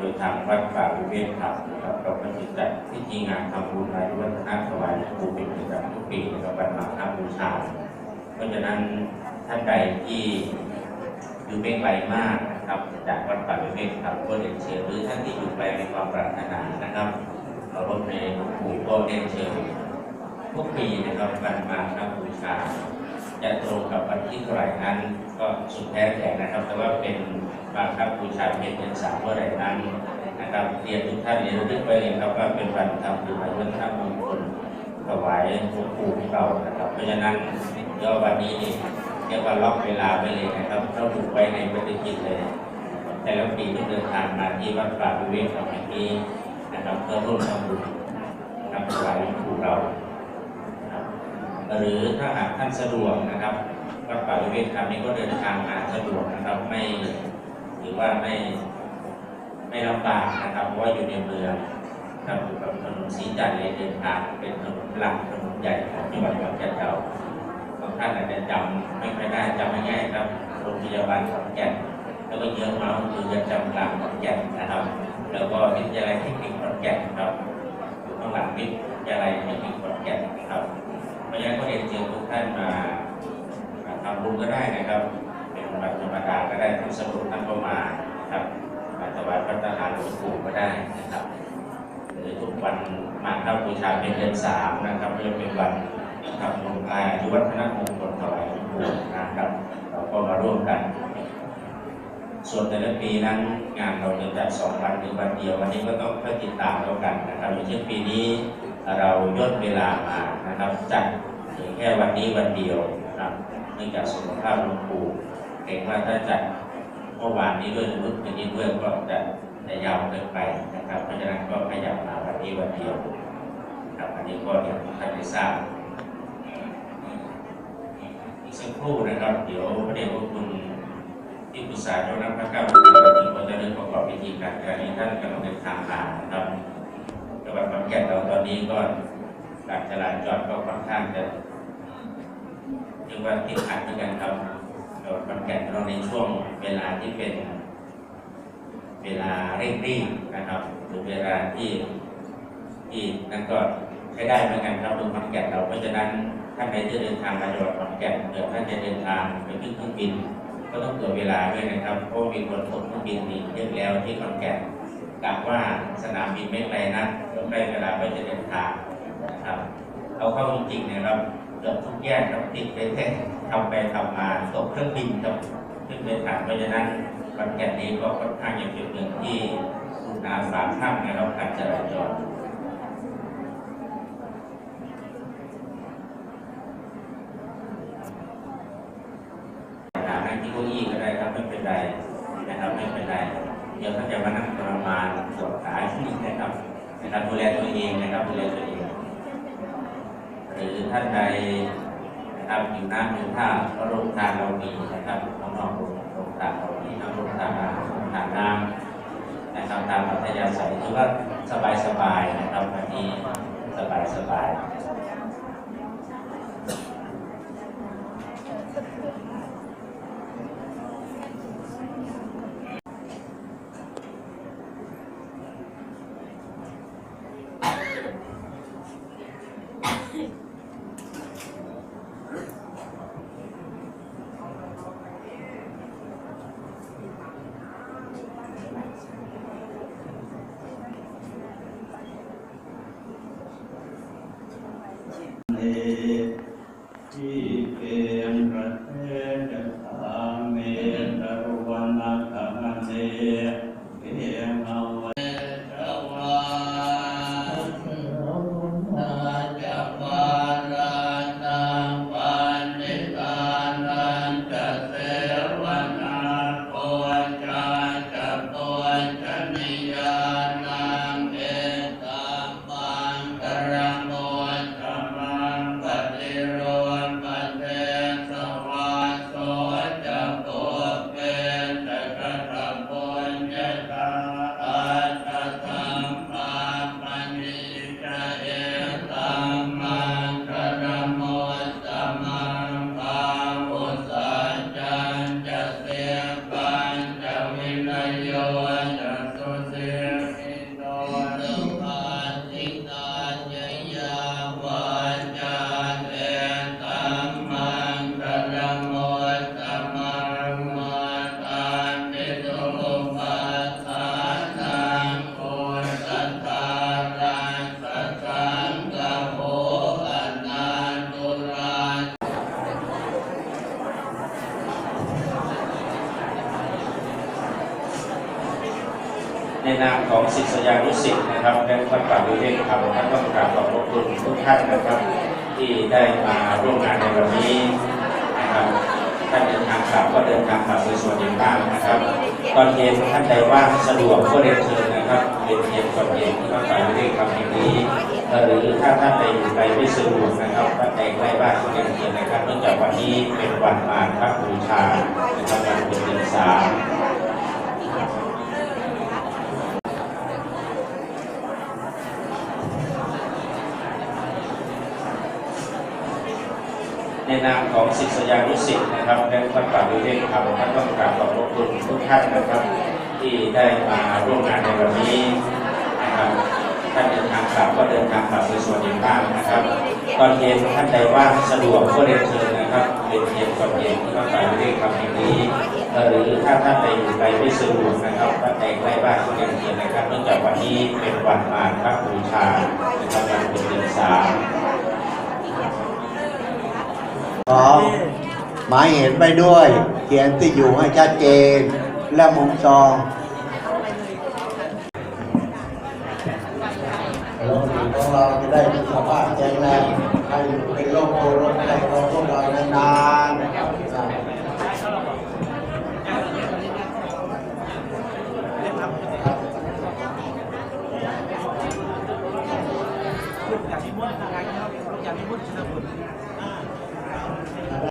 โดยทางวัดป่าวิเวกธรรมนะครับเราก็จะจัดพิธีงานทำบุญรายวัฒนถวายหลวงปู่เป็นประจำทุกปีนะครับวันมาฆบูชา เพราะฉะนั้นท่านใดที่อยู่ไม่ไกลมากนะครับจากวัดป่าวิเวกธรรมก็เรียนเชิญหรือท่านที่อยู่ไกลในความปรารถนานะครับเรารบในหลวงปู่ก็เรียนเชิญทุกปีนะครับวันมาฆบูชาจะตรงกับวันที่เท่าไหร่นั้นก็สุดแท้แต่นะครับ แต่ว่าเป็น บางครับบูชาเพชรเดือนสามเมื่อไรนั้นนะครับเรียนทุกท่านเรียนรู้ไปเลยครับว่าเป็นวันทำบุญวันทำมงคลถวายหลวงปู่ของเรานะครับ เพราะฉะนั้นเดี๋ยววันนี้นี่เรียกว่าล็อกเวลาไปเลยนะครับเราถูกไว้ในปฏิทินเลย แต่ละปีที่เดินทางมาที่วัดป่าวิเวกธรรมแห่งนี้นะครับเพื่อร่วมทำบุญนะครับถวายหลวงปู่เราหรือถ้าหากท่านสะดวกนะครับวัดป่าวิเวกธรรมนี้ก็เดินทางมาสะดวกนะครับไม่ หรือว่าไม่ไม่ลำบากนะครับ เพราะว่าอยู่ในเมืองครับอยู่กับถนนสีจันทร์เลยเดินทางเป็นถนนหลักถนนใหญ่ของจังหวัดขอนแก่นเราบางท่านอาจจะจำไม่ค่อยได้จำไม่ง่ายครับโรงพยาบาลขอนแก่นแล้วก็เยอะมากคือเรือนจำกลางขอนแก่นนะครับแล้วก็วิทยาลัยเทคนิคขอนแก่นครับอยู่ข้างหลังวิทยาลัยเทคนิคขอนแก่นครับเพราะฉะนั้นก็เรียนเชิญทุกท่านมาทำบุญก็ได้นะครับ เป็นวันธรรมดาก็ได้ทั้งสรุปทั้งก็มาครับมาถวายพระทหารหลวงปู่ก็ได้นะครับหรือทุกวันมาครับบูชาเป็นเดือนสามนะครับก็จะเป็นวันทำบุญอายุวัฒนมงคลถวายหลวงปู่นะครับ เราก็มาร่วมกัน ส่วนแต่ละปีนั้นงานเราจะจัดสองวันหรือวันเดียว วันนี้ก็ต้องติดตามแล้วกันนะครับอย่างเช่นปีนี้เราย่นเวลามานะครับจัดเพียงแค่วันนี้วันเดียวนะครับเนื่องจากสุขภาพหลวงปู่ เกรงว่าถ้าจัดเมื่อวานนี้ด้วยหรือเมื่อคืนนี้ด้วยก็จะจะยาวเกินไปนะครับ เพราะฉะนั้นก็ขยับมาวันนี้วันเดียวครับอันนี้ก็เดี๋ยวท่านได้ทราบอีกสักครู่นะครับ เดี๋ยวพระเดชพระคุณที่ปรึกษาเจ้าหน้าที่พระเก้าวันนี้ก็จะเริ่มประกอบพิธีการการนี้ท่านกำลังเดินทางมานะครับจังหวัดขอนแก่นเราตอนนี้ก็การจราจรก็ค่อนข้างจะเรียกว่าติดขัดด้วยกันครับ จังหวัดขอนแก่นเราในช่วงเวลาที่เป็นเวลาเร่งรีบนะครับหรือเวลาที่ที่นั่นก็ใช้ได้เหมือนกันครับตรงขอนแก่นเราเพราะฉะนั้นท่านใดที่เดินทางมาจังหวัดขอนแก่นเกิดท่านจะเดินทางไปขึ้นเครื่องบิน ก็ต้องเผื่อเวลาด้วยนะครับเพราะมีคนตกเครื่องบินมีเยอะแล้วที่ขอนแก่นกลับว่าสนามบินไม่ไกลนะเดี๋ยวใกล้เวลาก็จะเดินทางนะครับเอาเข้าจริงๆนะครับ เกือบทุกแยกครับติดไปแค่ทำไปทำมาตกเครื่องบินครับขึ้นเดินทางเพราะฉะนั้นขอนแก่นนี้ก็ค่อนข้างจะเป็นเมืองที่คุณอาสาข้ามนะครับการจราจรหานั่งที่เก้าอี้ก็ได้ครับไม่เป็นไรนะครับไม่เป็นไรเดี๋ยวท่าจะมานั่งทระมานปวดขาที่นะครับนะครับดูแลตัวเองนะครับดูแลตัวเอง ท่านใดนะครับอยู่น้ำอยู่ท่าก็ลงทานเรามีนะครับน้องนอกลงลงทานเรามีน้ำลงทานน้ำโรงทานน้ำนะครับตามอัธยาศัยคือว่าสบายสบายๆนะครับวันนี้สบายสบาย ที่ ในนามของศิษยานุศิษย์นะครับและวัดป่าวิเวกธรรมท่านต้องกราบขอบพระคุณทุกท่านนะครับ ที่ได้มาร่วมงานในวันนี้นะครับท่านเดินทางกลับก็เดินทางกลับโดยสวัสดิภาพนะครับ ตอนเย็นท่านใดว่างสะดวกก็เรียนเชิญนะครับเรียนเย็นก่อนเย็นที่วัดป่าวิเวกธรรมแห่งนี้หรือถ้าท่านใดอยู่ไกลไม่สะดวกนะครับท่านใดใกล้บ้านก็เรียนเชิญนะครับเนื่องจากวันนี้เป็นวันมาฆบูชานะครับวันเป็นเดือนสาม ในนามของศิษยานุศิษย์นะครับและวัดป่าวิเวกธรรมท่านต้องกราบขอบพระคุณทุกท่านนะครับ ที่ได้มาร่วมงานในวันนี้นะครับท่านเดินทางกลับก็เดินทางกลับโดยสวัสดิภาพนะครับ ตอนเย็นท่านใดว่างสะดวกก็เรียนเชิญนะครับเรียนเย็นก่อนเย็นที่วัดป่าวิเวกธรรมแห่งนี้หรือถ้าท่านใดอยู่ไกลไม่สะดวกนะครับท่านใดใกล้บ้านก็เรียนเชิญนะครับเนื่องจากวันนี้เป็นวันมาฆบูชานะครับวันเป็นเดือนสาม ของหมายเห็นไปด้วย เขียนที่อยู่ให้ชัดเจน และมุมซองลกของเราจะได้มีสภาพแข็งแรงให้อยู่เป็นโรคโคโรคภัยของพวกเรานานๆ